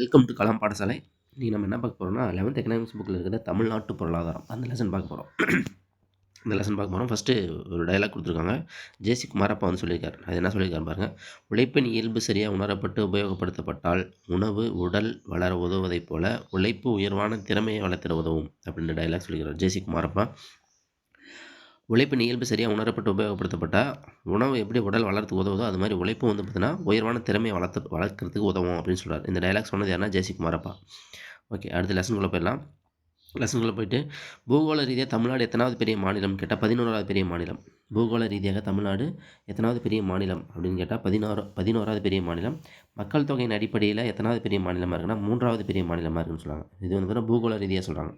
Welcome to Kalam பாடசாலை இன்றைக்கி நம்ம என்ன பார்க்க போகிறோம்னா லெவன்த் எக்கனாமிக்ஸ் புக்கில் இருக்கிற தமிழ்நாட்டு பொருளாதாரம். அந்த லெசன் பார்க்க போகிறோம் இந்த லெசன் பார்க்க போகிறோம் ஃபஸ்ட்டு ஒரு டைலாக் கொடுத்துருக்காங்க. ஜேசி குமாரப்பா வந்து சொல்லியிருக்காரு. அது என்ன சொல்லியிருக்காரு பாருங்கள் உழைப்பின் இயல்பு சரியாக உணரப்பட்டு உபயோகப்படுத்தப்பட்டால் உணவு உடல் வளர உதவுவதைப் போல உழைப்பு உயர்வான திறமையை வளர்த்திட உதவும். அப்படின்ற டைலாக் சொல்லிக்கிறார் ஜேசி குமாரப்பா உழைப்பின் இயல்பு சரியாக உணரப்பட்டு உபயோகப்படுத்தப்பட்டால் உணவு எப்படி உடல் வளர்த்துக்கு உதவுதோ அது மாதிரி உழைப்பு வந்து பார்த்தீங்கன்னா உயர்வான திறமையை வளர்த்து வளர்க்குறதுக்கு உதவும் அப்படின்னு சொல்கிறார் இந்த டைலாக் சொன்னது யாருன்னா ஜெயசி ஓகே அடுத்த லெசனுக்குள்ளே போயிடலாம். லெசனுக்குள்ளே போயிட்டு பூகோள ரீதியாக தமிழ்நாடு எத்தனாவது பெரிய மாநிலம் கேட்டால் பதினோராவது பெரிய மாநிலம். பூகோள ரீதியாக தமிழ்நாடு எத்தனாவது பெரிய மாநிலம் அப்படின்னு கேட்டால் பதினோரு பதினோராவது பெரிய மாநிலம். மக்கள் தொகையின் அடிப்படையில் எத்தனாவது பெரிய மாநிலமாக இருக்குன்னா மூன்றாவது பெரிய மாநிலமாக இருக்குன்னு சொல்கிறாங்க இது வந்து பூகோள ரீதியாக சொல்கிறாங்க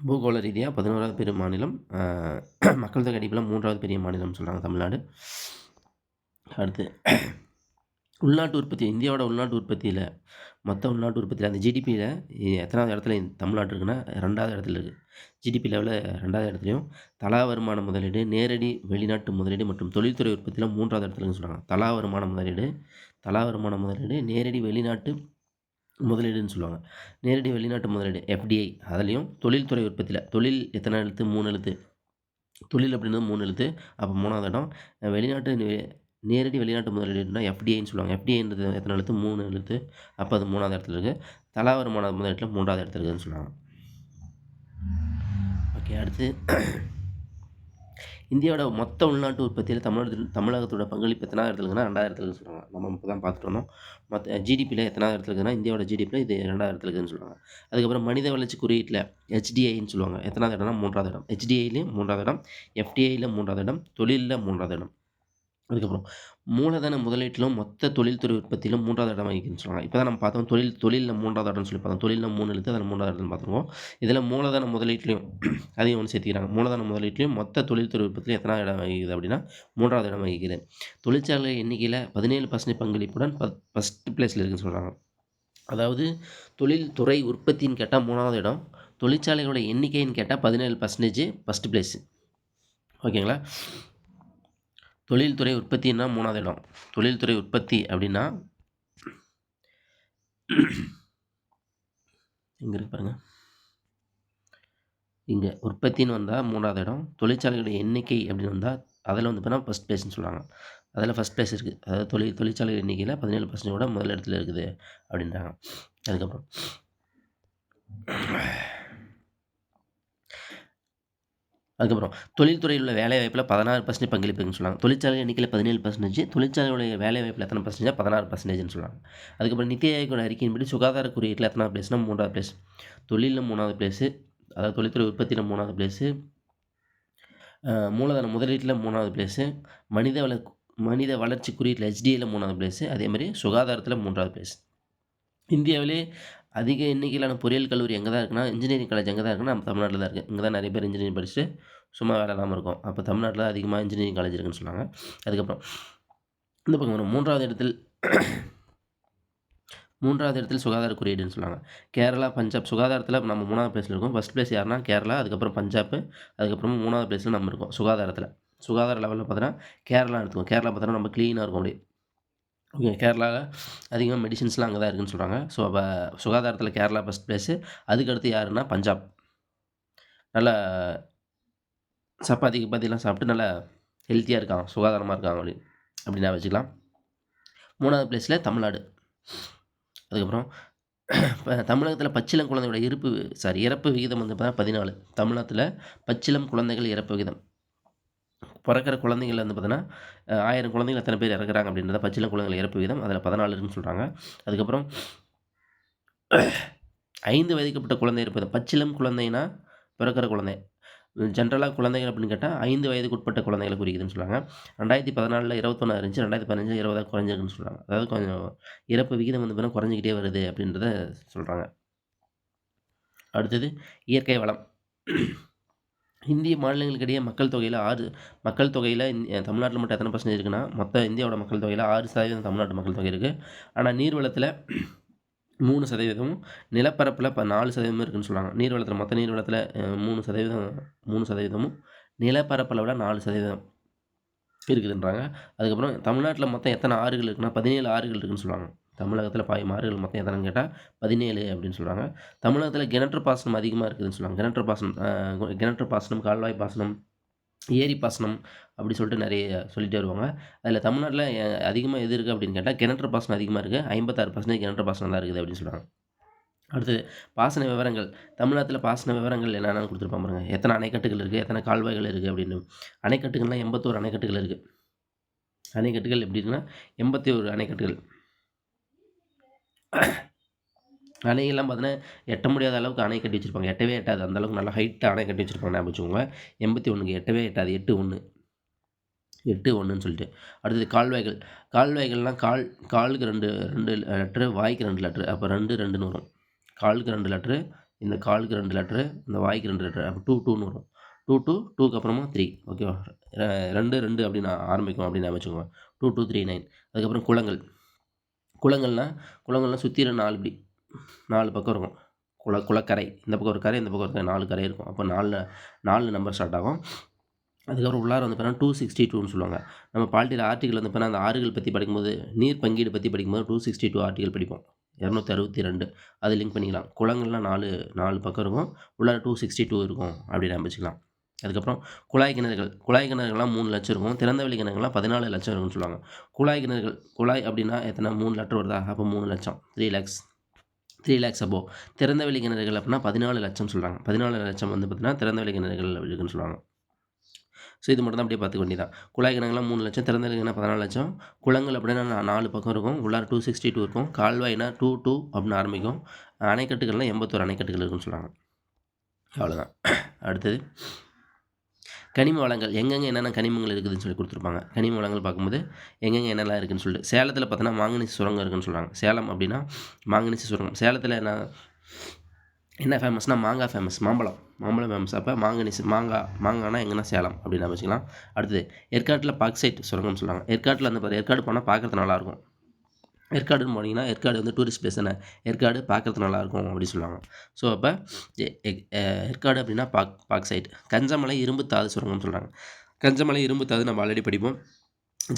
பூகோள ரீதியாக பதினோராவது பெரிய மாநிலம் மக்கள் தொகை அடிப்பில் மூன்றாவது பெரிய மாநிலம் சொல்கிறாங்க தமிழ்நாடு. அடுத்து உள்நாட்டு உற்பத்தி இந்தியாவோட உள்நாட்டு உற்பத்தியில் மொத்த உள்நாட்டு உற்பத்தியில் அந்த ஜிடிபியில் எத்தனாவது இடத்துல தமிழ்நாட்டு இருக்குன்னா ரெண்டாவது இடத்துல இருக்குது ஜிடிபி லெவலில் ரெண்டாவது இடத்துலையும் தலா வருமான முதலீடு நேரடி வெளிநாட்டு முதலீடு மற்றும் தொழில்துறை உற்பத்தியில் மூன்றாவது இடத்துலன்னு சொல்கிறாங்க தலா வருமான முதலீடு தலா வருமான முதலீடு நேரடி வெளிநாட்டு முதலீடுன்னு சொல்லுவாங்க. நேரடி வெளிநாட்டு முதலீடு எஃப்டிஐ அதுலேயும் தொழில்துறை உற்பத்தியில் தொழில் எத்தனை எழுத்து மூணு எழுத்து? தொழில் அப்படின்றது மூணு எழுத்து. அப்போ மூணாவது இடம் வெளிநாட்டு நேரடி வெளிநாட்டு முதலீடுனா எஃப்டிஐன்னு சொல்லுவாங்க. எஃப்டிஐன்றது எத்தனை எழுத்து? மூணு எழுத்து. அப்போ அது மூணாவது இடத்துல இருக்குது தலா வருமான முதலீட்டில் மூன்றாவது இடத்துல இருக்குதுன்னு சொல்லுவாங்க. ஓகே அடுத்து இந்தியாவோட மொத்த உள்நாட்டு உற்பத்தியில் தமிழகத்தில் தமிழகத்தோட பங்களிப்பு எத்தனாவது இருக்குதுன்னா ரெண்டாவது இடத்துல சொல்லுவாங்க நம்ம இப்போ தான் பார்த்துட்டு வந்தோம். மற்ற ஜிடிபியில் எத்தனாவது இடத்துல இருக்குதுன்னா இந்தியாவோட ஜிடிபியில் இது ரெண்டாவது இடத்துல இருக்குதுன்னு சொல்லுவாங்க அதுக்கப்புறம் மனித வளர்ச்சி குறியீட்டில் ஹெச்டிஐன்னு சொல்லுவாங்க. எத்தனாவது இடம்னா மூன்றாவது இடம். ஹெச்டிஐலையும் மூன்றாவது இடம். எஃப்டிஐயில் மூன்றாவது இடம். தொழிலில் மூன்றாவது இடம். அதுக்கப்புறம் மூலதன முதலீட்டிலும் மொத்த தொழில்துறை உற்பத்தியிலும் மூன்றாவது இடம் வகிக்குன்னு சொல்லுவாங்க இப்போ தான் நம்ம பார்த்தோம் தொழில் தொழிலில் மூன்றாவது இடம்னு சொல்லி பார்த்தோம். தொழிலில் மூணு எழுத்து அதில் மூன்றாவது இடம்னு பார்த்துருவோம். இதில் மூலதன முதலீட்லையும் அதையும் ஒன்று சேர்த்துக்கிறாங்க. மூலதன முதலீட்லையும் மொத்த தொழில்துறை உற்பத்தியில் எத்தனாவது இடம் வகிக்குது அப்படின்னா மூன்றாவது இடம் வகிக்குது. தொழிற்சாலை எண்ணிக்கையில் பதினேழு பர்சன்டேஜ் பங்களிப்புடன் ஃபஸ்ட் பிளேஸில் இருக்குன்னு சொல்கிறாங்க அதாவது தொழில்துறை உற்பத்தின்னு கேட்டால் மூணாவது இடம் தொழிற்சாலைகளோட எண்ணிக்கைன்னு கேட்டால் பதினேழு பர்சன்டேஜ் ஃபஸ்ட் பிளேஸு ஓகேங்களா? தொழில்துறை உற்பத்தின்னா மூணாவது இடம். தொழில்துறை உற்பத்தி அப்படின்னா இங்கே இருக்கு பாருங்க. இங்கே உற்பத்தின்னு வந்தால் மூணாவது இடம். தொழிற்சாலைகளுடைய எண்ணிக்கை அப்படின்னு வந்தால் அதில் வந்து பார்த்தா ஃபஸ்ட் பிளேஸ்னு சொல்லுவாங்க அதில் ஃபஸ்ட் பிளேஸ் இருக்குது அதாவது தொழில் தொழிற்சாலை எண்ணிக்கையில் பதினேழு பர்சன்டோட முதல் இடத்துல இருக்குது அப்படின்றாங்க. அதுக்கப்புறம் அதுக்கப்புறம் தொழில்துறையில் உள்ள வேலை வாய்ப்பில் பதினாறு பர்சன்டேஜ் பங்களிப்புன்னு சொல்லுவாங்க. தொழிற்சாலை எண்ணிக்கையில் பதினேழு பர்சன்டேஜ் தொழிற்சாலையுடைய வேலை வாய்ப்பில் எத்தனை பர்சன்டேஜ் பதினாறு பர்சன்டேஜ்னு சொல்லுவாங்க. அதுக்கப்புறம் நித்தி ஆயோகோட அறிக்கையின்படி சுகாதார குறியீட்டில் எத்தனாவது பிளேஸ்னால் மூணாவது பிளேஸ் தொழிலில் மூணாவது பிளேஸு அதாவது தொழில்துறை உற்பத்தியில் மூணாவது பிளேஸு மூலதன முதலீட்டில் மூணாவது பிளேஸு மனித வள மனித வளர்ச்சி குறியீட்டில் ஹெச்டிஏயில் மூணாவது பிளேஸு அதே மாதிரி சுகாதாரத்தில் மூன்றாவது பிளேஸ் இந்தியாவிலே அதிக எண்ணிக்கையிலான பொறியியல் கல்லூரி எங்கே தான் இருக்குன்னா இன்ஜினியரிங் காலேஜ் எங்கே தான் இருக்குன்னா நம்ம தமிழ்நாட்டில் தான் இருக்குது. இங்கே தான் நிறைய பேர் இன்ஜினியரிங் படிச்சுட்டு சும்மா வேலை இல்லாமல் இருக்கும். அப்போ தமிழ்நாட்டில் அதிகமாக இன்ஜினியரிங் காலேஜ் இருக்குன்னு சொன்னாங்க. அதுக்கப்புறம் இந்த பக்கம் வரும் மூன்றாவது இடத்தில் மூன்றாவது இடத்தில் சுகாதார குறியீடுன்னு சொன்னாங்க. கேரளா பஞ்சாப். சுகாதாரத்தில் நம்ம மூணாவது பிளேஸில் இருக்கோம். ஃபஸ்ட் பிளேஸ் யாருன்னா கேரளா அதுக்கப்புறம் பஞ்சாப் அதுக்கப்புறம் மூணாவது பிளேஸில் நம்ம இருக்கோம். சுகாதாரத்தில். சுகாதார லெவலில் பார்த்தோன்னா கேரளா எடுத்துக்கோம் கேரளா பார்த்தோன்னா நம்ம க்ளீனாக இருக்கும் அப்படியே. ஓகே கேரளாவில் அதிகமாக மெடிசின்ஸ்லாம் அங்கே தான் இருக்குதுன்னு சொல்கிறாங்க ஸோ அப்போ சுகாதாரத்தில் கேரளா ஃபஸ்ட் ப்ளேஸு அதுக்கடுத்து யாருன்னா பஞ்சாப். நல்லா சப்பாத்தி கப்பாத்திலாம் சாப்பிட்டு நல்லா ஹெல்த்தியாக இருக்காங்க சுகாதாரமாக இருக்காங்க அப்படி அப்படின்னா வச்சுக்கலாம். மூணாவது பிளேஸில் தமிழ்நாடு. அதுக்கப்புறம் இப்போ தமிழகத்தில் பச்சிலம் குழந்தையோட இருப்பு சாரி இறப்பு விகிதம் வந்து பார்த்தா பதினாலு. தமிழகத்தில் பச்சிலம் குழந்தைகள் இறப்பு விகிதம். பிறக்கிற குழந்தைகள் வந்து பார்த்தீங்கன்னா ஆயிரம் குழந்தைகள் எத்தனை பேர் இறக்குறாங்க அப்படின்றத பச்சிலம் குழந்தைகள் இறப்பு விதம் அதில் பதினாலுன்னு சொல்கிறாங்க அதுக்கப்புறம் ஐந்து வயதுக்கப்பட்ட குழந்தை இருப்பது பச்சிலம் குழந்தைனா பிறக்கிற குழந்தை. ஜென்ரலாக குழந்தைகள் அப்படின்னு கேட்டால் ஐந்து வயதுக்கு உட்பட்ட குழந்தைகளை குறிக்குதுன்னு சொல்கிறாங்க ரெண்டாயிரத்தி பதினாலில் இருபத்தொன்னா இருந்துச்சு ரெண்டாயிரத்தி பதினஞ்சு இருபதாக குறைஞ்சிருக்குன்னு சொல்கிறாங்க அதாவது கொஞ்சம் இறப்பு விகிதம் வந்து பார்த்தீங்கன்னா குறைஞ்சிக்கிட்டே வருது அப்படின்றத சொல்கிறாங்க அடுத்தது இயற்கை வளம். இந்திய மாநிலங்களுக்கிடையே மக்கள் தொகையில் ஆறு மக்கள் தொகையில் தமிழ்நாட்டில் மட்டும் எத்தனை பர்சன்டேஜ் இருக்குன்னா மொத்த இந்தியாவோட மக்கள் தொகையில் ஆறு சதவீதம் தமிழ்நாட்டு மக்கள் தொகை இருக்குது ஆனால் நீர்வளத்தில் மூணு சதவீதமும் நிலப்பரப்பில் இப்போ நாலு சதவீதமும் இருக்குதுன்னு சொல்கிறாங்க நீர்வளத்தில் மொத்த நீர்வளத்தில் மூணு சதவீதம் மூணு சதவீதமும் நிலப்பரப்பில் விட நாலு சதவீதம் இருக்குதுன்றாங்க. அதுக்கப்புறம் தமிழ்நாட்டில் மொத்தம் எத்தனை ஆறுகள் இருக்குன்னா பதினேழு ஆறுகள் இருக்குதுன்னு சொல்லுவாங்க தமிழகத்தில் பாய் மாறுகள் மொத்தம் எத்தனைன்னு கேட்டால் பதினேழு அப்படின்னு சொல்கிறாங்க தமிழகத்தில் கிணற்று பாசனம் அதிகமாக இருக்குதுன்னு சொல்லுவாங்க கிணற்று பாசனம் கிணற்று பாசனம் கால்வாய் பாசனம் ஏரி பாசனம் அப்படி சொல்லிட்டு நிறைய சொல்லிகிட்டே வருவாங்க. அதில் தமிழ்நாட்டில் அதிகமாக எது இருக்குது அப்படின்னு கேட்டால் கிணற்று பாசனம் அதிகமாக இருக்குது ஐம்பத்தாறு பர்சன்டேஜ் கிணற்று பாசனம் தான் இருக்குது அப்படின்னு சொல்கிறாங்க அடுத்தது பாசன விவரங்கள். தமிழ்நாட்டில் பாசன விவரங்கள் என்னென்னு கொடுத்துருப்பாங்க பாருங்கள் எத்தனை அணைக்கட்டுகள் இருக்குது எத்தனை கால்வாய்கள் இருக்குது அப்படின்னு. அணைக்கட்டுகள்லாம் எண்பத்தோரு அணைக்கட்டுகள் இருக்குது அணைக்கட்டுகள் எப்படி இருக்குன்னா எண்பத்தி ஒரு அணைக்கட்டுகள். அணையெல்லாம் பார்த்தீங்கன்னா எட்ட முடியாத அளவுக்கு அணை கட்டி வச்சுருப்பாங்க. எட்டவே எட்டாது. அந்தளவுக்கு நல்லா ஹைட்டாக அணை கட்டி வச்சுருப்பாங்க ஞாபகம் வச்சுக்கோங்க. எண்பத்தி ஒன்றுக்கு எட்டவே எட்டாது. எட்டு ஒன்று எட்டு ஒன்றுன்னு சொல்லிட்டு. அடுத்தது கால்வாய்கள். கால்வாய்கள்லாம் கால் காலுக்கு ரெண்டு ரெண்டு லெட்ரு வாய்க்கு ரெண்டு லெட்ரு அப்போ ரெண்டு ரெண்டுன்னு வரும். காலுக்கு ரெண்டு லெட்ரு இந்த காலுக்கு ரெண்டு லெட்ரு இந்த வாய்க்கு ரெண்டு லெட்ரு அப்போ டூ டூன்னு வரும். டூ டூ டூக்கு அப்புறமா த்ரீ ஓகேவா ரெண்டு ரெண்டு அப்படின்னு ஆரம்பிக்கும் அப்படின்னு வச்சுக்கோங்க. டூ டூ த்ரீ நைன் அதுக்கப்புறம் குளங்கள். குளங்கள்னால் குளங்கள்லாம் சுற்றி நாலு இப்படி நாலு பக்கம் இருக்கும். குள குளக்கரை. இந்த பக்கம் ஒரு கரை இந்த பக்கம் ஒரு நாலு கரை இருக்கும். அப்போ நாலு நாலு நம்பர் ஸ்டார்ட் ஆகும். அதுக்கப்புறம் உள்ளார வந்து பார்த்தீங்கன்னா டூ சிக்ஸ்டி டூன்னு சொல்லுவாங்க. நம்ம பாலிட்டியில் ஆர்டிகல் வந்து பார்த்தீங்கன்னா அந்த ஆறுகள் பற்றி படிக்கும்போது நீர் பங்கீடு பற்றி படிக்கும்போது டூ சிக்ஸ்டி டூ ஆர்டிகல் படிப்போம். இரநூத்தி அறுபத்தி ரெண்டு. அது லிங்க் பண்ணிக்கலாம். குளங்கள்லாம் நாலு நாலு பக்கம் இருக்கும். உள்ளார டூ சிக்ஸ்டி டூ இருக்கும். அப்படின்னு நம்பிச்சிக்கலாம் அதுக்கப்புறம் குழாய் கிணறுகள். குழாய் கிணறுகள்லாம் மூணு லட்சம் இருக்கும். திறந்தவெளி கிணறுகள்லாம் பதினாலு லட்சம் இருக்கும்னு சொல்லுவாங்க. குழாய் கிணறுகள் குழாய் அப்படின்னா எத்தனை? மூணு லெட்டர் வருதா? அப்போ மூணு லட்சம். த்ரீ லேக்ஸ் த்ரீ லேக்ஸ் அப்போ திறந்தவெளி கிணறுகள் அப்படின்னா பதினாலு லட்சம் சொல்கிறாங்க பதினாலு லட்சம் வந்து பார்த்திங்கன்னா திறந்தவெளி கிணறுகள் இருக்குன்னு சொல்லுவாங்க. ஸோ இது மட்டும் தான் அப்படியே பார்த்துக்க வேண்டியதான் குழாய் கிணறுலாம் மூணு லட்சம். திறந்த கிணறு பதினாலு லட்சம். குளங்கள் அப்படின்னா நாலு பக்கம் இருக்கும். உள்ளார டூ சிக்ஸ்டி டூ இருக்கும். கால்வாய்னா டூ டூ அப்படின்னு ஆரம்பிக்கும். அணைக்கட்டுகள்லாம் எண்பத்தோரு அணைக்கட்டுகள் இருக்குன்னு சொல்கிறாங்க அவ்வளோதான் அடுத்தது. கனிம வளங்கள் எங்கெங்கே என்னென்ன கனிமங்கள் இருக்குதுன்னு சொல்லி கொடுத்துருப்பாங்க. கனிம வளங்கள் பார்க்கும்போது எங்கெங்கே என்னெல்லாம் இருக்குதுன்னு சொல்லிட்டு சேலத்தில் பார்த்தோன்னா மாங்கனிசி சுரங்கம் இருக்குதுன்னு சொல்கிறாங்க சேலம் அப்படின்னா மாங்கனீசி சுரங்கம். சேலத்தில் என்ன என்ன ஃபேமஸ்னால் மாங்காய் ஃபேமஸ் மாம்பழம். மாம்பழம் ஃபேமஸ் அப்போ மாங்கனீஸ் மாங்காய் மாங்காய்னா எங்கன்னா சேலம் அப்படின்னு வச்சுக்கலாம். அடுத்தது ஏற்காட்டில் பாக்சைட் சுரங்கம்னு சொல்லுவாங்க ஏற்காட்டில் வந்து ஏற்காடு போனால் பார்க்குறது நல்லாயிருக்கும் ஏற்காடுன்னு போனீங்கன்னா ஏற்காடு வந்து டூரிஸ்ட் பிளேஸ் தானே ஏற்காடு பார்க்குறது நல்லாயிருக்கும் அப்படின்னு சொல்லுவாங்க. ஸோ அப்போ ஏற்காடு அப்படின்னா பாக் பாக் சைட் கஞ்சமலை இரும்பு தாது சுரங்கம்னு சொல்கிறாங்க கஞ்சமலை இரும்பு தாது நம்ம ஆல்ரெடி படிப்போம்.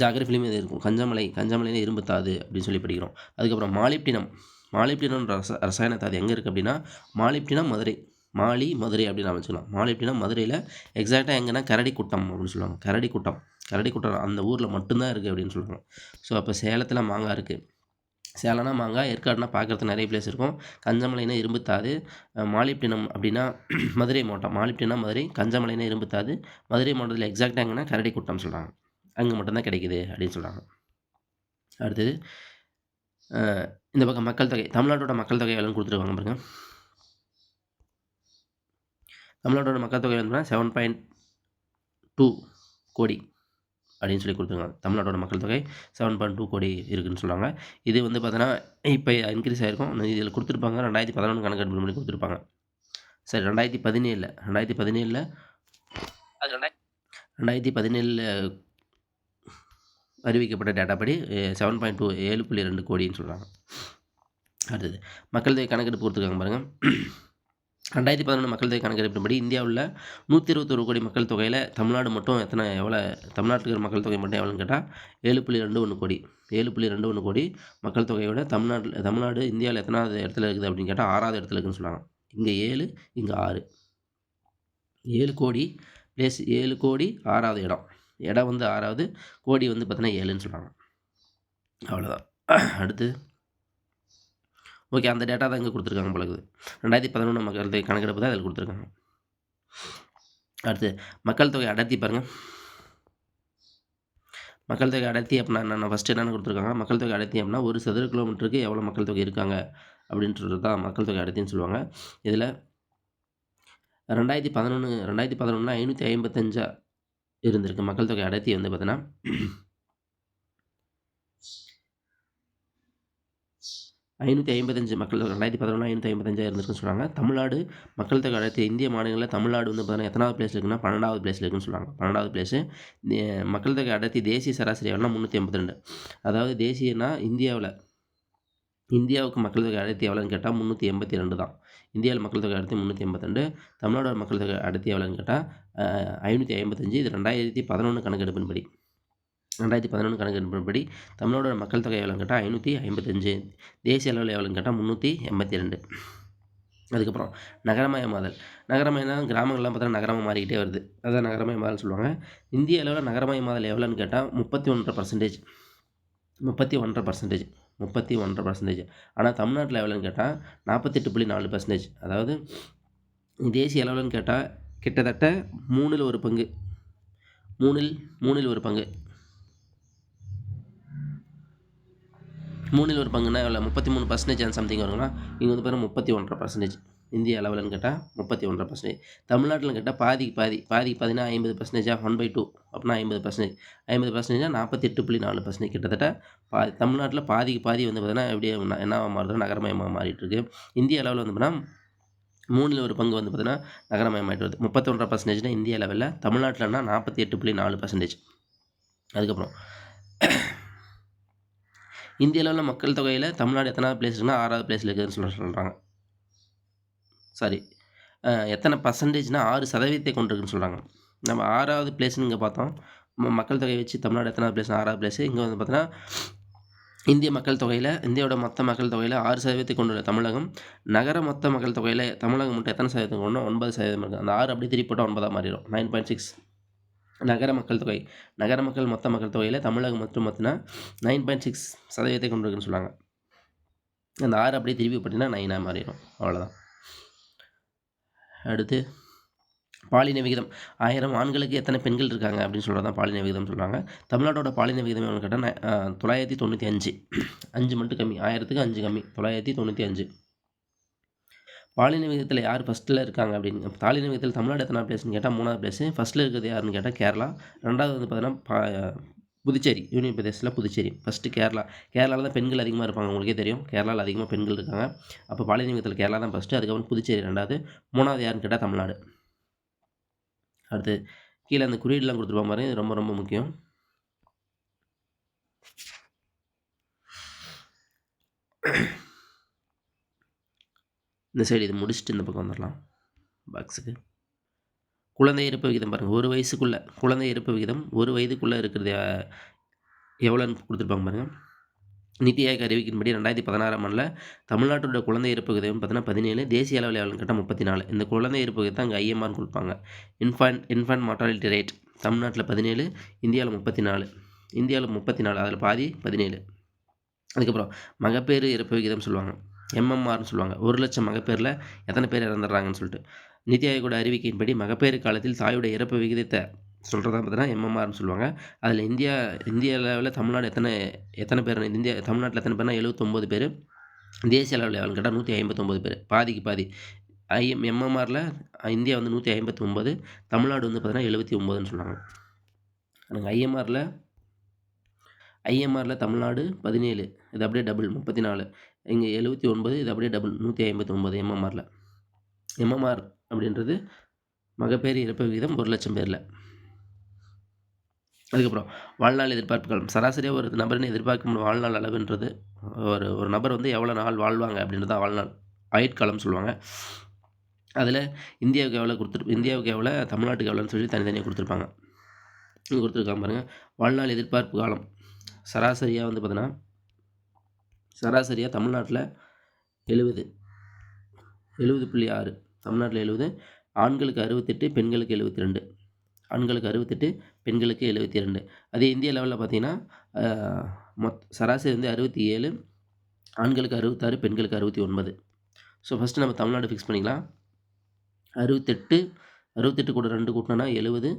ஜாகிரஃபிலையும் இது இருக்கும். கஞ்சமலை கஞ்சமலையில் இரும்பு தாது அப்படின்னு சொல்லி படிக்கிறோம். அதுக்கப்புறம் மாலிப்டினம். மாலிப்டினம் ரச ரசாயன தாது எங்கே இருக்குது அப்படின்னா மாலிப்டினம் மதுரை. மாலி மதுரை அப்படின்னு அமைச்சுக்கலாம் மாலிப்டினம் மதுரையில் எக்ஸாக்டாக எங்கன்னா கரடி குட்டம் அப்படின்னு சொல்லுவாங்க. கரடி குட்டம் கரடி குட்டம் அந்த ஊரில் மட்டும்தான் இருக்குது அப்படின்னு சொல்லுவாங்க ஸோ அப்போ சேலத்தில் மாங்காய் இருக்குது சேலம்னா மாங்காய் ஏற்காடுனா பார்க்குறதுக்கு நிறைய பிளேஸ் இருக்கும். கஞ்சமலைனா இரும்புத்தாது மாலிப்டினம் அப்படின்னா மதுரை மாவட்டம். மாலிப்டினா மதுரை கஞ்சமலைனா இரும்புத்தாது மதுரை மாவட்டத்தில் எக்ஸாக்டாக எங்கன்னா கரடி குட்டம் சொல்கிறாங்க அங்கே மட்டும்தான் கிடைக்குது அப்படின்னு சொல்கிறாங்க அடுத்தது இந்த பக்கம் மக்கள் தொகை தமிழ்நாட்டோட மக்கள் தொகை எவ்வளோன்னு கொடுத்துருவாங்க பாருங்க. தமிழ்நாட்டோட மக்கள் தொகை வந்து செவன் பாயிண்ட் டூ கோடி. அப்படின்னு சொல்லி கொடுத்துருக்காங்க தமிழ்நாட்டோட மக்கள் தொகை செவன் பாயிண்ட் டூ கோடி இருக்குதுன்னு சொல்லுவாங்க இது வந்து பார்த்தோன்னா இப்போ இன்க்ரீஸ் ஆகிருக்கும் இதில் கொடுத்துருப்பாங்க. ரெண்டாயிரத்தி பதினொன்று கணக்கெடுப்பு பண்ணி கொடுத்துருப்பாங்க. சரி ரெண்டாயிரத்தி பதினேழில் ரெண்டாயிரத்தி பதினேழில் அது ரெண்டாயிரத்தி பதினேழில் அறிவிக்கப்பட்ட டேட்டா படி செவன் பாயிண்ட் டூ ஏழு புள்ளி ரெண்டு கோடின்னு சொல்கிறாங்க அடுத்தது மக்கள் தொகை கணக்கெடுப்பு கொடுத்துருக்காங்க பாருங்கள் ரெண்டாயிரத்தி பதினொன்று மக்கள் தொகை கணக்கெடுப்பின்படி இந்தியாவில் நூற்றி இருபத்தொரு கோடி மக்கள் தொகையில் தமிழ்நாடு மட்டும் எத்தனை எவ்வளோ தமிழ்நாட்டுக்கு மக்கள் தொகை மட்டும் எவ்வளோன்னு கேட்டால் ஏழு புள்ளி ரெண்டு ஒன்று கோடி. ஏழு புள்ளி ரெண்டு ஒன்று கோடி மக்கள் தொகையோட தமிழ்நாட்டில் தமிழ்நாடு இந்தியாவில் எத்தனாவது இடத்துல இருக்குது அப்படின்னு கேட்டால் ஆறாவது இடத்துல இருக்குன்னு சொன்னாங்க. இங்கே ஏழு இங்கே ஆறு. ஏழு கோடி பிளேஸ் ஏழு கோடி ஆறாவது இடம். இடம் வந்து ஆறாவது கோடி வந்து பார்த்தீங்கன்னா ஏழுன்னு சொல்கிறாங்க அவ்வளோதான் அடுத்து ஓகே அந்த டேட்டா தான் இங்கே கொடுத்துருக்காங்க பழகுது ரெண்டாயிரத்தி பதினொன்று மக்கள் தொகை கணக்கெடுப்பு தான் அதில் கொடுத்துருக்காங்க. அடுத்து மக்கள் தொகை அடர்த்தி பாருங்கள் மக்கள் தொகை அடர்த்தி அப்படின்னா என்னென்ன ஃபஸ்ட்டு என்னென்னு கொடுத்துருக்காங்க. மக்கள் தொகை அடர்த்தி அப்படின்னா ஒரு சதுர கிலோமீட்டருக்கு எவ்வளோ மக்கள் தொகை இருக்காங்க? அப்படின்றது தான் மக்கள் தொகை அடர்த்தின்னு சொல்லுவாங்க. இதில் ரெண்டாயிரத்தி பதினொன்று ரெண்டாயிரத்தி பதினொன்றுனா ஐநூற்றி ஐம்பத்தஞ்சா இருந்திருக்கு. மக்கள் தொகை அடர்த்தி வந்து பார்த்தீங்கன்னா ஐநூற்றி ஐம்பத்தஞ்சு மக்கள் ரெண்டாயிரத்தி பதினொன்று ஐநூற்றி ஐம்பத்தஞ்சாக இருந்திருக்குன்னு சொல்கிறாங்க தமிழ்நாடு மக்கள் தொகை அடுத்து இந்திய மாநிலங்களில் தமிழ்நாடு வந்து பார்த்தீங்கன்னா எத்தனாவது பிளேஸ் இருக்குன்னா பன்னெண்டாவது பிளேஸில் இருக்குன்னு சொல்கிறாங்க பன்னெண்டாவது பிளேஸு மக்கள் தொகை அடர்த்தி தேசிய சராசரி எவ்வளோனா முந்நூற்றி எண்பத்தி ரெண்டு. அதாவது தேசியனா இந்தியாவில் இந்தியாவுக்கு மக்கள் தொகை அடர்த்தி எவ்வளோன்னு கேட்டால் முந்நூற்றி எண்பத்தி ரெண்டு தான். இந்தியாவில் மக்கள் தொகை அடர்த்தி முந்நூற்றி எண்பத்தி ரெண்டு தமிழ்நாடு மக்கள் தொகை அடர்த்தி எவ்வளோன்னு கேட்டால் ஐநூற்றி ஐம்பத்தஞ்சு. இது ரெண்டாயிரத்தி பதினொன்று கணக்கெடுப்பின்படி. ரெண்டாயிரத்தி பதினொன்று கணக்கெடுப்பின்படி தமிழோட மக்கள் தொகை எவ்வளோன்னு கேட்டால் ஐநூற்றி ஐம்பத்தஞ்சு. தேசிய அளவில் எவ்வளோன்னு கேட்டால் முந்நூற்றி எண்பத்தி ரெண்டு அதுக்கப்புறம் நகரமயமாதல். நகரமயம் கிராமங்கள்லாம் பார்த்தா நகரமாக மாறிக்கிட்டே வருது. அதான் நகரமயமாதல் சொல்லுவாங்க. இந்திய அளவில் நகரமயமாதல் எவ்வளோன்னு கேட்டால் முப்பத்தி ஒன்றரை பர்சன்டேஜ் முப்பத்தி ஒன்றரை பர்சன்டேஜ் முப்பத்தி ஒன்றரை பர்சன்டேஜ் ஆனால் தமிழ்நாட்டில் எவ்வளோன்னு கேட்டால் நாற்பத்தெட்டு புள்ளி நாலு பர்சன்டேஜ் அதாவது தேசிய அளவில்னு கேட்டால் கிட்டத்தட்ட மூணில் ஒரு பங்கு. மூணில் மூணில் ஒரு பங்கு. மூணில் ஒரு பங்குனா எவ்வளோ முப்பத்தி மூணு பர்சன்டேஜ் சம்திங் வருங்களா? இங்கே வந்து பாருங்கள் முப்பத்தி ஒன்றரை பர்சன்டேஜ் இந்திய அளவில்னு கேட்டால் முப்பத்தி ஒன்றரை பர்சன்டேஜ் தமிழ்நாட்டில் கேட்டால் பாதிக்கு பாதி. பாதிக்கு பாதினா ஐம்பது பர்சன்டேஜாக ஒன் பை டூ அப்படின்னா ஐம்பது பர்சன்டேஜ் ஐம்பது பர்சன்டேஜாக நாற்பத்தெட்டு புள்ளி நாலு பர்சன்டேஜ் கிட்டத்தட்ட பாதி தமிழ்நாட்டில் பாதிக்கு பாதி வந்து பார்த்தீங்கன்னா எப்படியே என்ன மாறுது நகரமயமாக மாறிட்டுருக்கு. இந்திய அளவில் வந்து பார்த்தீங்கன்னா மூணில் ஒரு பங்கு வந்து பார்த்தீங்கன்னா நகரமயமாயிட்டு வருது. முப்பத்தொன்றரை பர்சன்டேஜ்னா இந்திய லெவலில் தமிழ்நாட்டில்னா நாற்பத்தி எட்டு புள்ளி நாலு பர்சன்டேஜ் அதுக்கப்புறம் இந்தியாவில் உள்ள மக்கள் தொகையில் தமிழ்நாடு எத்தனாவது பிளேஸ் இருக்குன்னா ஆறாவது பிளேஸில் இருக்குதுன்னு சொல்ல சொல்கிறாங்க சாரி எத்தனை பர்சன்டேஜ்னால் ஆறு சதவீதத்தை கொண்டிருக்குன்னு சொல்கிறாங்க நம்ம ஆறாவது பிளேஸ்னு இங்கே பார்த்தோம். மக்கள் தொகையை வச்சு தமிழ்நாடு எத்தனாவது பிளேஸ் ஆறாவது பிளேஸ் இங்கே வந்து பார்த்தீங்கன்னா இந்திய மக்கள் தொகையில் இந்தியாவோட மொத்த மக்கள் தொகையில் ஆறு சதவீதத்தை கொண்டுள்ள தமிழகம். நகர மொத்த மக்கள் தொகையில் தமிழகம் மட்டும் எத்தனை சதவீதம் கொண்டு ஒன்பது சதவீதம் இருக்குது அந்த ஆறு அப்படி திருப்பி போட்டால் ஒன்பதாக மாறிடும். நைன் பாயிண்ட் சிக்ஸ் நகர மக்கள் தொகை. நகர மக்கள் மொத்த மக்கள் தொகையில் தமிழகம் மட்டும் பார்த்தினா நைன் பாயிண்ட் சிக்ஸ் சதவீதத்தை கொண்டிருக்குன்னு சொல்லுவாங்க அந்த ஆறு அப்படியே திருப்பி பார்த்தீங்கன்னா நைனாக மாறிடும். அவ்வளோதான் அடுத்து பாலின விகிதம். ஆயிரம் ஆண்களுக்கு எத்தனை பெண்கள் இருக்காங்க அப்படின்னு சொல்கிறது தான் பாலின விகிதம் சொல்கிறாங்க தமிழ்நாட்டோட பாலின விகிதம் எவ்வளோ கேட்டால் தொள்ளாயிரத்தி தொண்ணூற்றி அஞ்சு. அஞ்சு மட்டும் கம்மி. ஆயிரத்துக்கு அஞ்சு கம்மி. தொள்ளாயிரத்தி தொண்ணூற்றி அஞ்சு. பாலின விகிதத்தில் யார் ஃபஸ்ட்டில் இருக்காங்க அப்படின்னு பாலின விகிதத்தில் தமிழ்நாடு எத்தனை பிளேஸ்னு கேட்டால் மூணாவது பிளேஸு ஃபஸ்ட்டில் இருக்கிறது யாருன்னு கேட்டால் கேரளா. ரெண்டாவது வந்து பார்த்தீங்கன்னா புதுச்சேரி. யூனியன் பிரதேசத்தில் புதுச்சேரி. ஃபஸ்ட்டு கேரளா. கேரளாவில் தான் பெண்கள் அதிகமாக இருப்பாங்க உங்களுக்கே தெரியும். கேரளாவில் அதிகமாக பெண்கள் இருக்காங்க. அப்போ பாலின விகிதத்தில் கேரளா தான் ஃபஸ்ட்டு அதுக்கப்புறம் புதுச்சேரி ரெண்டாவது. மூணாவது யாருன்னு கேட்டால் தமிழ்நாடு. அடுத்து கீழே அந்த குறியீடெலாம் கொடுத்துருப்பாங்க பாருங்க. இது ரொம்ப ரொம்ப முக்கியம். இந்த சைடு இது முடிச்சுட்டு இந்த பக்கம் வந்துடலாம். பாக்ஸுக்கு குழந்தை இறப்பு விகிதம் பாருங்கள் ஒரு வயசுக்குள்ளே குழந்தை இறப்பு விகிதம் ஒரு வயதுக்குள்ளே இருக்கிறது எவ்வளோன்னு கொடுத்துருப்பாங்க பாருங்கள் நித்தி ஆயோக் அறிவிக்கின்படி ரெண்டாயிரத்தி பதினாறாம் ஆண்டில் தமிழ்நாட்டோட குழந்தை இறப்பு விகிதம் பார்த்தீங்கன்னா பதினேழு தேசிய அளவில் எவ்வளோன்னு கேட்டால் முப்பத்தி நாலு இந்த குழந்தை இறப்பு விகிதம் அங்கே ஐஎம்ஆர்னு கொடுப்பாங்க. இன்ஃபான்ட் இன்ஃபான்ட் மார்டாலிட்டி ரேட் தமிழ்நாட்டில் பதினேழு இந்தியாவில் முப்பத்தி நாலு இந்தியாவில் முப்பத்தி நாலு அதில் பாதி பதினேழு. அதுக்கப்புறம் மகப்பேறு இறப்பு விகிதம் சொல்லுவாங்க. எம்எம்ஆர்னு சொல்லுவாங்க. ஒரு லட்சம் மகப்பேரில் எத்தனை பேர் இறந்துடுறாங்கன்னு சொல்லிட்டு. நிதி ஆயோகோட அறிவிக்கையின்படி மகப்பேறு காலத்தில் தாயுடைய இறப்பு விகிதத்தை சொல்கிறதா பார்த்தீங்கன்னா எம்எம்ஆர்னு சொல்லுவாங்க. அதில் இந்தியா இந்திய அளவில் தமிழ்நாடு எத்தனை எத்தனை பேர் இந்தியா தமிழ்நாட்டில் எத்தனை பேர்னா எழுபத்தொம்போது பேர். தேசிய அளவில் எவ்வளோ கேட்டால் நூற்றி ஐம்பத்தொம்போது பேர். பாதிக்கு பாதி. ஐஎம் எம்எம்ஆரில் இந்தியா வந்து நூற்றி ஐம்பத்தி ஒம்பது தமிழ்நாடு வந்து பார்த்தீங்கன்னா எழுபத்தி ஒம்போதுன்னு சொன்னாங்க எனக்கு ஐஎம்ஆரில் ஐஎம்ஆரில் தமிழ்நாடு பதினேழு. இது அப்படியே டபுள் முப்பத்தி நாலு. இங்கே எழுபத்தி ஒன்பது இது அப்படியே டபுள் நூற்றி ஐம்பத்தி ஒம்பது எம்எம்ஆரில் எம்எம்ஆர் அப்படின்றது மகப்பேறு இறப்பு விகிதம் ஒரு லட்சம் பேரில். அதுக்கப்புறம் வாழ்நாள் எதிர்பார்ப்பு காலம் சராசரியாக ஒரு நபரின் எதிர்பார்க்கும் வாழ்நாள் அளவுன்றது ஒரு ஒரு நபர் வந்து எவ்வளோ நாள் வாழ்வாங்க அப்படின்றது தான் வாழ்நாள் ஆயுட்காலம் சொல்லுவாங்க. அதில் இந்தியாவுக்கு எவ்வளோ கொடுத்துரு இந்தியாவுக்கு எவ்வளோ தமிழ்நாட்டுக்கு எவ்வளோன்னு சொல்லி தனித்தனியாக கொடுத்துருப்பாங்க. கொடுத்துருக்காங்க பாருங்கள் வாழ்நாள் எதிர்பார்ப்பு காலம். சராசரியாக வந்து பார்த்தீங்கன்னா சராசரியாக தமிழ்நாட்டில் எழுபது எழுபது புள்ளி ஆறு. தமிழ்நாட்டில் எழுபது ஆண்களுக்கு அறுபத்தெட்டு பெண்களுக்கு எழுபத்தி ரெண்டு ஆண்களுக்கு அறுபத்தெட்டு பெண்களுக்கு எழுபத்தி ரெண்டு அதே இந்திய லெவலில் பார்த்தீங்கன்னா மொத் சராசரி வந்து அறுபத்தி ஏழு ஆண்களுக்கு அறுபத்தாறு பெண்களுக்கு அறுபத்தி ஒன்பது ஸோ ஃபஸ்ட்டு நம்ம தமிழ்நாடு ஃபிக்ஸ் பண்ணிக்கலாம். அறுபத்தெட்டு அறுபத்தெட்டு கூட ரெண்டு கூட்டினா எழுபது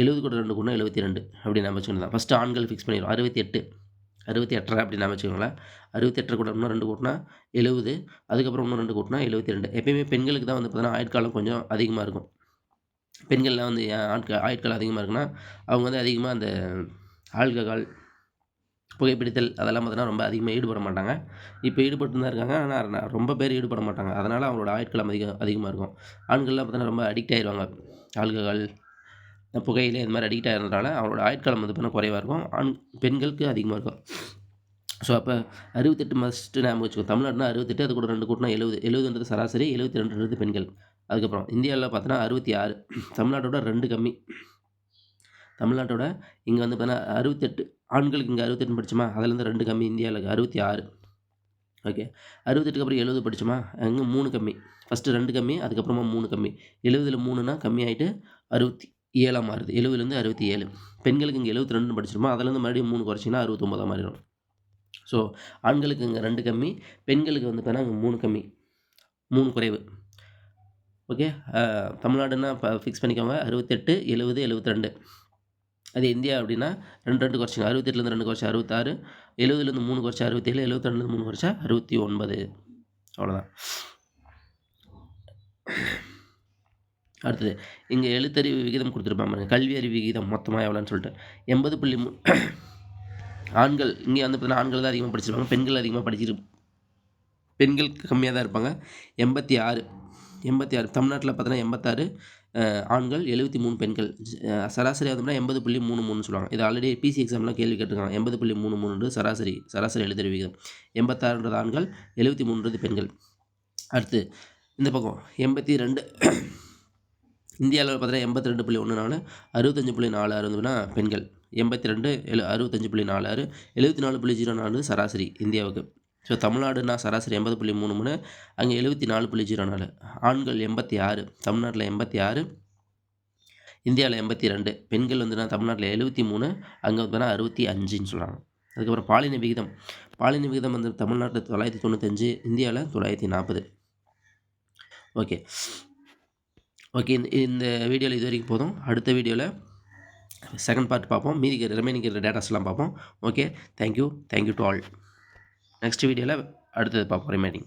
எழுபது கூட ரெண்டு கூட்டினா எழுபத்தி ரெண்டு அப்படி நம்ம சொன்னதான் ஃபஸ்ட்டு ஆண்கள் ஃபிக்ஸ் பண்ணிடுவோம் அறுபத்தி எட்டு அறுபத்தி எட்டரை அப்படின்னு வச்சுக்கோங்களேன். அறுபத்தி எட்டரை கூட இன்னும் ரெண்டு கூட்டினா எழுபது அதுக்கப்புறம் இன்னும் ரெண்டு கூட்டினா எழுபத்தி ரெண்டு எப்பயுமே பெண்களுக்கு தான் வந்து பார்த்தீங்கன்னா ஆயுட்காலம் கொஞ்சம் அதிகமாக இருக்கும். பெண்கள்லாம் வந்து ஏன் ஆட்கள் ஆயுட்காலம் அதிகமாக இருக்குன்னா அவங்க வந்து அதிகமாக அந்த ஆல்கஹால் புகைப்பிடித்தல் அதெல்லாம் பார்த்தீங்கன்னா ரொம்ப அதிகமாக ஈடுபட மாட்டாங்க. இப்போ ஈடுபட்டு தான் இருக்காங்க. ஆனால் ரொம்ப பேர் ஈடுபட மாட்டாங்க. அதனால் அவங்களோட ஆயுட்காலம் அதிகம் அதிகமாக இருக்கும். ஆண்கள்லாம் பார்த்தீங்கன்னா ரொம்ப அடிக்ட் ஆயிடுவாங்க ஆல்கஹால் புகையிலே இது மாதிரி அடிக்ட் ஆகிறதுனால அவங்களோட ஆயுட்காலம் வந்து பார்த்தீங்கன்னா குறைவாக இருக்கும். ஆண் பெண்களுக்கு அதிகமாக இருக்கும். ஸோ அப்போ அறுபத்தெட்டு மஸ்ட்டு ஞாபகம் வச்சுக்கோ. தமிழ்நாடுனா அறுபத்தெட்டு அது கூட ரெண்டு கூட்டினா எழுபது எழுபதுன்றது சராசரி எழுபத்தி ரெண்டுன்றது பெண்கள். அதுக்கப்புறம் இந்தியாவில் பார்த்தோன்னா அறுபத்தி ஆறு. தமிழ்நாட்டோட ரெண்டு கம்மி. தமிழ்நாட்டோட இங்கே வந்து பார்த்தீங்கன்னா அறுபத்தெட்டு ஆண்களுக்கு இங்கே அறுபத்தெட்டு படிச்சோமா? அதுலேருந்து ரெண்டு கம்மி இந்தியாவில் அறுபத்தி ஆறு. ஓகே அறுபத்தெட்டுக்கு அப்புறம் எழுபது படிச்சோமா? அங்கே மூணு கம்மி. ஃபஸ்ட்டு ரெண்டு கம்மி அதுக்கப்புறமா மூணு கம்மி. எழுபதில் மூணுனா கம்மி ஆகிட்டு அறுபத்தி ஏழாக மாறுது. எழுபதுலேருந்து அறுபத்தி ஏழு. பெண்களுக்கு இங்கே எழுபத்தி ரெண்டு படிச்சிருமா அதுலேருந்து மறுபடியும் மூணு குறைச்சிங்கன்னா அறுபத்தொம்பதாக மாறிடும். ஸோ ஆண்களுக்கு இங்கே ரெண்டு கம்மி பெண்களுக்கு வந்து பார்த்தீங்கன்னா அங்கே மூணு கம்மி மூணு குறைவு. ஓகே தமிழ்நாடுன்னா இப்போ ஃபிக்ஸ் பண்ணிக்கோங்க. அறுபத்தெட்டு எழுபது எழுபத்தி ரெண்டு அது இந்தியா அப்படின்னா ரெண்டு ரெண்டு குறைச்சிங்க. அறுபத்தெட்டுலேருந்து ரெண்டு குறைச்சி அறுபத்தாறு எழுபதுலேருந்து மூணு குறைச்சி அறுபத்தேழு எழுபத்திரெண்டுலேருந்து மூணு குறைச்சா அறுபத்தி ஒன்பது அவ்வளோதான் அடுத்தது இங்கே எழுத்தறிவு விகிதம் கொடுத்துருப்பாங்க கல்வி அறிவு விகிதம் மொத்தமாக எவ்வளோன்னு சொல்லிட்டு. எண்பது புள்ளி மூ ஆண்கள் இங்கே வந்து பார்த்தீங்கன்னா ஆண்கள் தான் அதிகமாக படிச்சிருப்பாங்க பெண்கள் அதிகமாக படிச்சிரு பெண்கள் கம்மியாக தான் இருப்பாங்க. எண்பத்தி ஆறு எண்பத்தி ஆறு தமிழ்நாட்டில் பார்த்தோன்னா எண்பத்தாறு ஆண்கள் எழுபத்தி மூணு பெண்கள். சராசரி வந்தோம்னா எண்பது புள்ளி மூணு மூணு சொல்லுவாங்க. இது ஆல்ரெடி பிசி எக்ஸாம்லாம் கேள்வி கேட்டிருக்காங்க. எண்பது புள்ளி மூணு மூணுன்றது சராசரி சராசரி எழுதுற விகிதம் எண்பத்தாறுன்றது ஆண்கள் எழுபத்தி மூணுன்றது பெண்கள். அடுத்து இந்த பக்கம் எண்பத்தி ரெண்டு இந்தியாவில் பார்த்தீங்கன்னா எண்பத்தி ரெண்டு புள்ளி ஒன்று நாலு அறுபத்தஞ்சு புள்ளி நாலு ஆறு வந்துன்னா பெண்கள். எண்பத்தி ரெண்டு எழு அறுபத்தஞ்சு புள்ளி நாலு ஆறு எழுபத்தி நாலு புள்ளி ஜீரோ நாலு சராசரி இந்தியாவுக்கு. ஸோ தமிழ்நாடுனா சராசரி எண்பது புள்ளி மூணு மூணு அங்கே எழுபத்தி நாலு புள்ளி ஜீரோ நாலு. ஆண்கள் எண்பத்தி ஆறு தமிழ்நாட்டில் எண்பத்தி ஆறு இந்தியாவில் எண்பத்தி ரெண்டு பெண்கள் வந்துன்னா தமிழ்நாட்டில் எழுபத்தி மூணு அங்கே வந்து அறுபத்தி அஞ்சுன்னு சொல்கிறாங்க அதுக்கப்புறம் பாலின விகிதம். பாலின விகிதம் வந்து தமிழ்நாட்டில் தொள்ளாயிரத்தி தொண்ணூத்தஞ்சு இந்தியாவில் தொள்ளாயிரத்தி நாற்பது. ஓகே. ஓகே இந்த இந்த வீடியோவில் இது வரைக்கும் போதும். அடுத்த வீடியோவில் செகண்ட் பார்ட் பார்ப்போம். மீதி ரிமைனிங் இருக்கிற டேட்டாஸ்லாம் பார்ப்போம். Okay thank you thank you to all next வீடியோவில் அடுத்தது பார்ப்போம் ரிமைனிங்